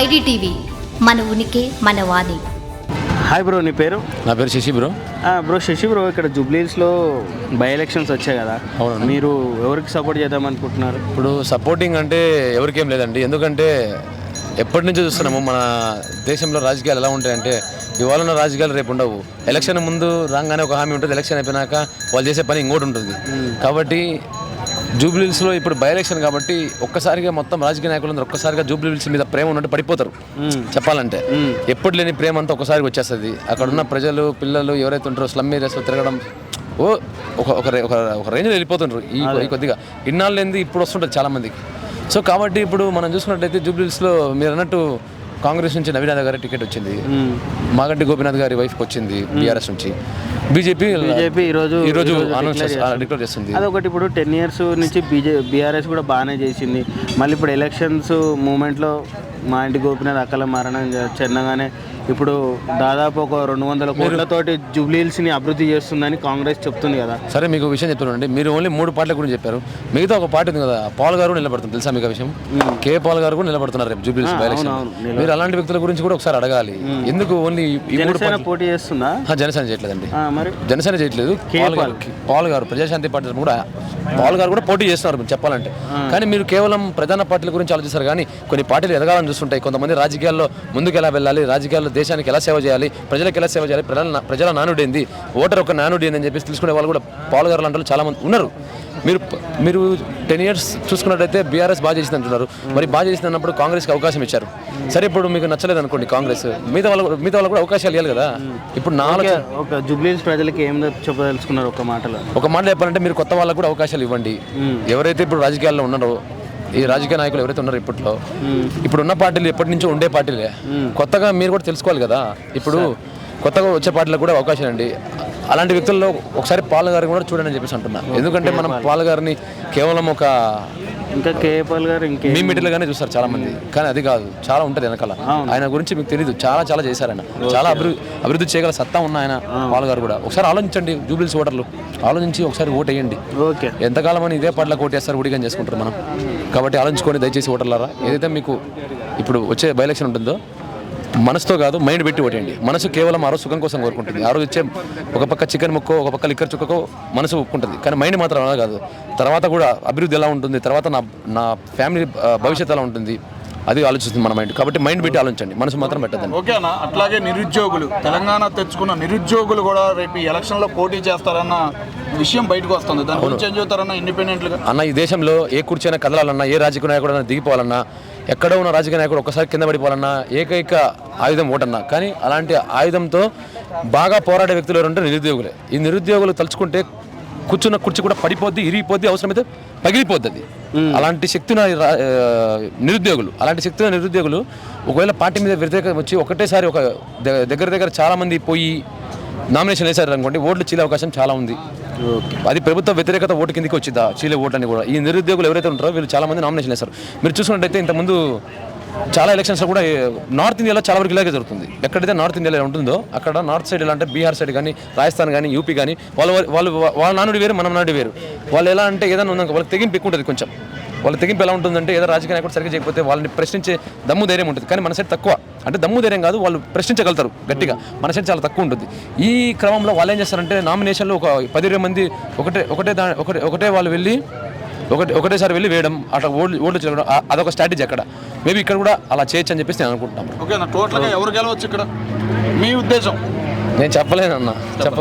IDTV మన ఉనికి మన వాణి. హాయ్ బ్రో నీ పేరు? నా పేరు శశి బ్రో ఆ, బ్రో శశి బ్రో ఇక్కడ జూబ్లీస్లో బై ఎలక్షన్స్ వచ్చాయి కదా. అవునండి. మీరు ఎవరికి సపోర్ట్ చేద్దాం అనుకుంటున్నారు? ఇప్పుడు సపోర్టింగ్ అంటే ఎవరికేం లేదండి. ఎందుకంటే ఎప్పటి నుంచో చూస్తున్నాము మన దేశంలో రాజకీయాలు ఎలా ఉంటాయంటే ఇవాళ ఉన్న రాజకీయాలు రేపు ఉండవు. ఎలక్షన్ ముందు రాగానే ఒక హామీ ఉంటుంది. ఎలక్షన్ అయిపోయినాక వాళ్ళు చేసే పని ఇంకోటి ఉంటుంది. కాబట్టి జూబ్లీహిల్స్లో ఇప్పుడు బై ఎలక్షన్ కాబట్టి ఒక్కసారిగా మొత్తం రాజకీయ నాయకులందరూ ఒక్కసారిగా జూబ్లీహిల్స్ మీద ప్రేమ ఉన్నట్టు పడిపోతారు. చెప్పాలంటే. ఎప్పుడు లేని ప్రేమ అంతా ఒక్కసారికి వచ్చేస్తుంది. అక్కడ ఉన్న ప్రజలు పిల్లలు ఎవరైతే ఉంటారో స్లమ్ ఏరియాస్లో తిరగడం ఓ ఒక ఒక ఒక రేంజ్లో వెళ్ళిపోతుంటారు ఈ కొద్దిగా. ఇన్నాళ్ళు ఇప్పుడు వస్తుంటుంది చాలా మందికి సో కాబట్టి ఇప్పుడు మనం చూసుకున్నట్టయితే జూబ్లీహిల్స్లో మీరు అన్నట్టు కాంగ్రెస్ నుంచి నవీన్ యాదవ్ గారి టికెట్ వచ్చింది. మాగంటి గోపీనాథ్ గారి వైఫ్కి వచ్చింది బీఆర్ఎస్ నుంచి. బీజేపీ బీజేపీ ఈరోజు ఈరోజు. డిక్లేర్ చేస్తుంది. అదొకటి ఇప్పుడు టెన్ ఇయర్స్ నుంచి బీజే బీఆర్ఎస్ కూడా బాగానే చేసింది. మళ్ళీ ఇప్పుడు ఎలక్షన్స్ మూమెంట్లో మా ఇంటి గోపినాథ్ అక్కల మరణం చెందగానే ఇప్పుడు దాదాపు ఒక రెండు వందల కోట్లతోటి జూబ్లీహిల్స్ని అభివృద్ధి చేస్తుందని కాంగ్రెస్ చెప్తుంది కదా. సరే మీకు విషయం చెప్తున్నానండి మీరు ఓన్లీ మూడు పార్టీల గురించి చెప్పారు. మిగతా ఒక పార్టీ ఉంది కదా పాల్ గారు కూడా నిలబడుతుంది. తెలుసా మీకు విషయం? కే పాల్ గారు కూడా నిలబడుతున్నారు రేపు ఎలక్షన్ అవును, మీరు అలాంటి వ్యక్తుల గురించి కూడా ఒకసారి అడగాలి. ఎందుకు ఓన్లీ జనసేన పోటీ చేస్తుందా? జనసేన చేయట్లేదండి. జనసేన చేయట్లేదు. పాల్ గారు పాల్ గారు ప్రజాశాంతి పార్టీ కూడా పాల్ గారు కూడా పోటీ చేస్తున్నారు చెప్పాలంటే. కానీ మీరు కేవలం ప్రధాన పార్టీల గురించి ఆలోచిస్తారు కానీ కొన్ని పార్టీలు ఎదగాలని చూస్తుంటాయి. కొంతమంది రాజకీయాల్లో ముందుకు ఎలా వెళ్ళాలి రాజకీయాల్లో దేశానికి ఎలా సేవ చేయాలి? ప్రజలకు ఎలా సేవ చేయాలి? ప్రజల ప్రజల నానుడు ఏంది ఓటర్ ఒక నానుడు ఏంది అని చెప్పేసి తెలుసుకునే వాళ్ళు కూడా పాల్ గారు లాంటి వాళ్ళు చాలా మంది ఉన్నారు. మీరు మీరు టెన్ ఇయర్స్ చూసుకున్నట్టయితే బీఆర్ఎస్ బాగా చేసింది అంటున్నారు. మరి బాగా చేసింది అన్నప్పుడు కాంగ్రెస్కి అవకాశం ఇచ్చారు. సరే ఇప్పుడు మీకు నచ్చలేదు అనుకోండి కాంగ్రెస్. మిగతా వాళ్ళు మిగతా వాళ్ళు కూడా అవకాశాలు ఇవ్వాలి కదా? ఇప్పుడు నా ఆలోచన ఒక జూబ్లీహిల్స్ ప్రజలకి ఏం చెప్పదలుచుకున్నారు ఒక మాటలో? ఒక మాట చెప్పాలంటే మీరు కొత్త వాళ్ళకు కూడా అవకాశాలు ఇవ్వండి. ఎవరైతే ఇప్పుడు రాజకీయాల్లో ఉన్నారో ఈ రాజకీయ నాయకులు ఎవరైతే ఉన్నారో ఇప్పట్లో ఇప్పుడు ఉన్న పార్టీలు ఎప్పటి నుంచో ఉండే పార్టీలే. కొత్తగా మీరు కూడా తెలుసుకోవాలి కదా? ఇప్పుడు కొత్తగా వచ్చే పార్టీలకు కూడా అవకాశం అండి. అలాంటి వ్యక్తుల్లో ఒకసారి పాల్ గారిని కూడా చూడండి అని చెప్పేసి అంటున్నా. ఎందుకంటే మనం పాల్ గారిని కేవలం ఒక ఇంకా కేపాల్ గారు ఇంకే? మీ మీటింగ్లుగానే చూస్తారు చాలా మంది కానీ అది కాదు. చాలా ఉంటుంది వెనకాల. ఆయన గురించి మీకు తెలియదు చాలా చాలా చేశారు ఆయన. చాలా అభివృద్ధి అభివృద్ధి చేయగల సత్తా ఉన్న ఆయన పాల్ గారు కూడా. ఒకసారి ఆలోచించండి జూబ్లీస్ ఓటర్లు. ఆలోచించి ఒకసారి ఓటు వేయండి. ఓకే. ఎంతకాలం అని ఇదే పాటలకు ఓటేస్తారు ఊడిగా చేసుకుంటారు మనం. కాబట్టి ఆలోచించుకొని దయచేసి ఓటర్లారా ఏదైతే మీకు ఇప్పుడు వచ్చే బై ఎలక్షన్ ఉంటుందో మనసుతో కాదు మైండ్ పెట్టి ఓటేయండి. మనసు కేవలం ఆ రోజు సుఖం కోసం కోరుకుంటుంది. ఆ రోజు వచ్చే ఒక పక్క చికెన్ ముక్కో ఒక పక్క లిక్కర్ చుక్కకో మనసు ఒప్పుకుంటుంది కానీ మైండ్ మాత్రం అలా కాదు. తర్వాత కూడా అభివృద్ధి ఎలా ఉంటుంది? తర్వాత నా నా ఫ్యామిలీ భవిష్యత్తు ఎలా ఉంటుంది? అది ఆలోచిస్తుంది మన మైండ్ కాబట్టి మైండ్ పెట్టి ఆలోచించండి. మనసు మాత్రం పెట్టద్దండి. ఓకే అన్న. అట్లాగే నిరుద్యోగులు. తెలంగాణ తెచ్చుకున్న నిరుద్యోగులు కూడా రేపు ఈ ఎలక్షన్లో పోటీ చేస్తారన్న విషయం బయటకు వస్తుంది. దాని గురించి ఏం చెబుతారన్న ఇండిపెండెంట్గా అన్న ఈ దేశంలో ఏ కుర్చైనా కదలాలన్నా ఏ రాజకీయ నాయకుడు దిగిపోవాలన్నా ఎక్కడ ఉన్న రాజకీయ నాయకుడు ఒక్కసారి కింద పడిపోవాలన్నా ఏకైక ఆయుధం ఓటన్నా. కానీ అలాంటి ఆయుధంతో బాగా పోరాడే వ్యక్తులు ఎవరంటే నిరుద్యోగులే. ఈ నిరుద్యోగులు తలుచుకుంటే కూర్చున్న కుర్చీ కూడా పడిపోద్ది ఇరిగిపోద్ది అవసరమైతే పగిలిపోద్ది. అది అలాంటి శక్తి ఉన్న రా- ఆ, నిరుద్యోగులు అలాంటి శక్తి ఉన్న నిరుద్యోగులు ఒకవేళ పార్టీ మీద వ్యతిరేకం వచ్చి ఒకటేసారి ఒక దగ్గర దగ్గర చాలా మంది పోయి నామినేషన్ వేశారు అనుకోండి ఓట్లు చీలే అవకాశం చాలా ఉంది. అది ప్రభుత్వ వ్యతిరేకత ఓటు కిందకి వచ్చిందా? చీలే ఓటు అని కూడా. ఈ నిరుద్యోగులు ఎవరైతే ఉంటారో వీళ్ళు చాలా మంది నామినేషన్ వేస్తారు మీరు చూసుకున్నట్టయితే ఇంతకుముందు చాలా ఎలక్షన్స్ కూడా నార్త్ ఇండియాలో చాలా వరకు ఇలాగే జరుగుతుంది. ఎక్కడైతే నార్త్ ఇండియాలో ఉంటుందో అక్కడ నార్త్ సైడ్ ఎలా అంటే బీహార్ సైడ్ కానీ రాజస్థాన్ కానీ యూపీ కానీ వాళ్ళు వాళ్ళు వాళ్ళ నానుడి వేరు మన నాడు వేరు. వాళ్ళు ఎలా అంటే ఏదైనా ఉందనుకో వాళ్ళకి తెగింపు ఎక్కువ ఉంటుంది కొంచెం. వాళ్ళ తెగింపు ఎలా ఉంటుందంటే ఏదో రాజకీయ నాయకుడు సరిగ్గా చేయకపోతే వాళ్ళని ప్రశ్నించే దమ్ము ధైర్యం ఉంటుంది. కానీ మన సైడ్ తక్కువ. అంటే దమ్ము ధైర్యం కాదు వాళ్ళు ప్రశ్నించగలుగుతారు గట్టిగా. మన సైడ్ చాలా తక్కువ ఉంటుంది. ఈ క్రమంలో వాళ్ళు ఏం చేస్తారంటే నామినేషన్లో ఒక పది ఇరవై మంది ఒకటే ఒకటే దా ఒకటే ఒకటే వాళ్ళు వెళ్ళి ఒకటి ఒకటేసారి వెళ్ళి వేయడం అట్లా ఓట్లు ఓట్లు చేయడం అదొక స్ట్రాటజీ అక్కడ. మేబీ ఇక్కడ కూడా అలా చేయొచ్చు అని చెప్పేసి నేను అనుకుంటున్నాను. ఓకే టోటల్గా ఎవరు గెలవచ్చు ఇక్కడ? మీ ఉద్దేశం? నేను చెప్పలేనన్నా చెప్ప